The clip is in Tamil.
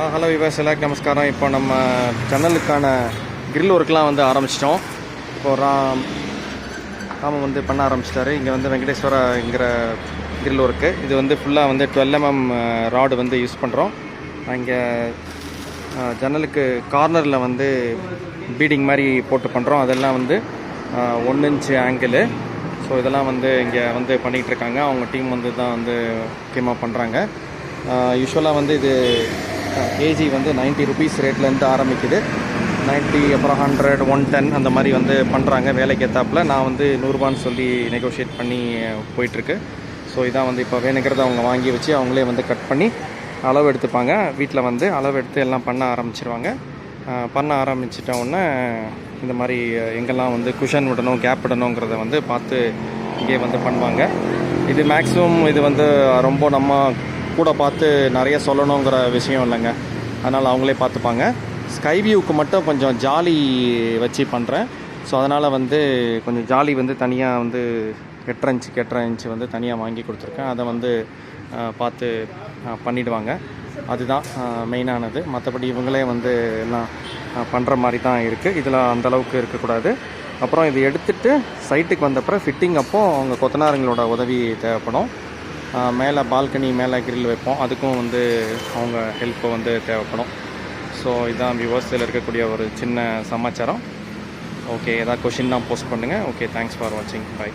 ஹலோ விவாஸ் எல்லாருக்கு நமஸ்காரம். இப்போ நம்ம ஜன்னலுக்கான கிரில் ஒர்க்லாம் வந்து ஆரம்பிச்சிட்டோம். இப்போ ராம் ராமன் வந்து பண்ண ஆரம்பிச்சிட்டாரு. இங்கே வந்து வெங்கடேஸ்வராங்கிற கிரில் ஒர்க்கு இது வந்து ஃபுல்லாக வந்து டுவெல் எம்எம் ராடு வந்து யூஸ் பண்ணுறோம் இங்கே ஜன்னலுக்கு கார்னரில் வந்து பீடிங் மாதிரி போட்டு பண்ணுறோம் அதெல்லாம் வந்து ஒன் இன்ச் ஆங்கிள் ஸோ இதெல்லாம் வந்து இங்கே வந்து பண்ணிகிட்டு இருக்காங்க. அவங்க டீம் வந்து தான் வந்து முக்கியமாக பண்ணுறாங்க யூஸ்வலாக வந்து இது கேஜி வந்து 90 ருபீஸ் ரேட்லேருந்து ஆரம்பிக்குது. 90 அப்புறம் ஹண்ட்ரட் ஒன் டென் அந்த மாதிரி வந்து பண்ணுறாங்க வேலைக்கு ஏற்றாப்புல நான் வந்து நூறுரூபான்னு சொல்லி நெகோஷியேட் பண்ணி போயிட்டுருக்கு. ஸோ இதான் வந்து இப்போ வேணுங்கிறத அவங்க வாங்கி வச்சு அவங்களே வந்து கட் பண்ணி அளவு எடுத்துப்பாங்க. வீட்டில் வந்து அளவு எடுத்து எல்லாம் பண்ண ஆரம்பிச்சிருவாங்க. பண்ண ஆரம்பிச்சிட்டோன்னே இந்த மாதிரி எங்கெல்லாம் வந்து குஷன் விடணும் கேப் விடணுங்கிறத வந்து பார்த்து இங்கே வந்து பண்ணுவாங்க. இது மேக்ஸிமம் இது வந்து ரொம்ப நம்ம கூட பார்த்து நிறைய சொல்லணுங்கிற விஷயம் இல்லைங்க. அதனால் அவங்களே பார்த்துப்பாங்க. ஸ்கை வியூவுக்கு மட்டும் கொஞ்சம் ஜாலி வச்சு பண்ணுறேன் ஸோ அதனால் வந்து கொஞ்சம் ஜாலி வந்து தனியாக வந்து எட்டரை இன்ச்சு எட்டரை இன்ச்சு வந்து தனியாக வாங்கி கொடுத்துருக்கேன். அதை வந்து பார்த்து பண்ணிவிடுவாங்க பண்ணிடுவாங்க. அதுதான் மெயினானது. மற்றபடி இவங்களே வந்து எல்லாம் பண்ணுற மாதிரி தான் இருக்குது இதில் அந்த அளவுக்கு இருக்கக்கூடாது. அப்புறம் இது எடுத்துகிட்டு சைட்டுக்கு வந்தப்பறம் ஃபிட்டிங் அப்போ அவங்க கொத்தனாருங்களோட உதவி தேவைப்படும். மேலே பால்கனி மேலே கிரில் வைப்போம். அதுக்கும் வந்து அவங்க ஹெல்ப்பு வந்து தேவைப்படும். ஸோ இதான் விவசாயத்தில் இருக்கக்கூடிய ஒரு சின்ன சமாச்சாரம். ஓகே ஏதாவது கொஷின்னா போஸ்ட் பண்ணுங்கள் ஓகே தேங்க்ஸ் ஃபார் வாட்சிங் பை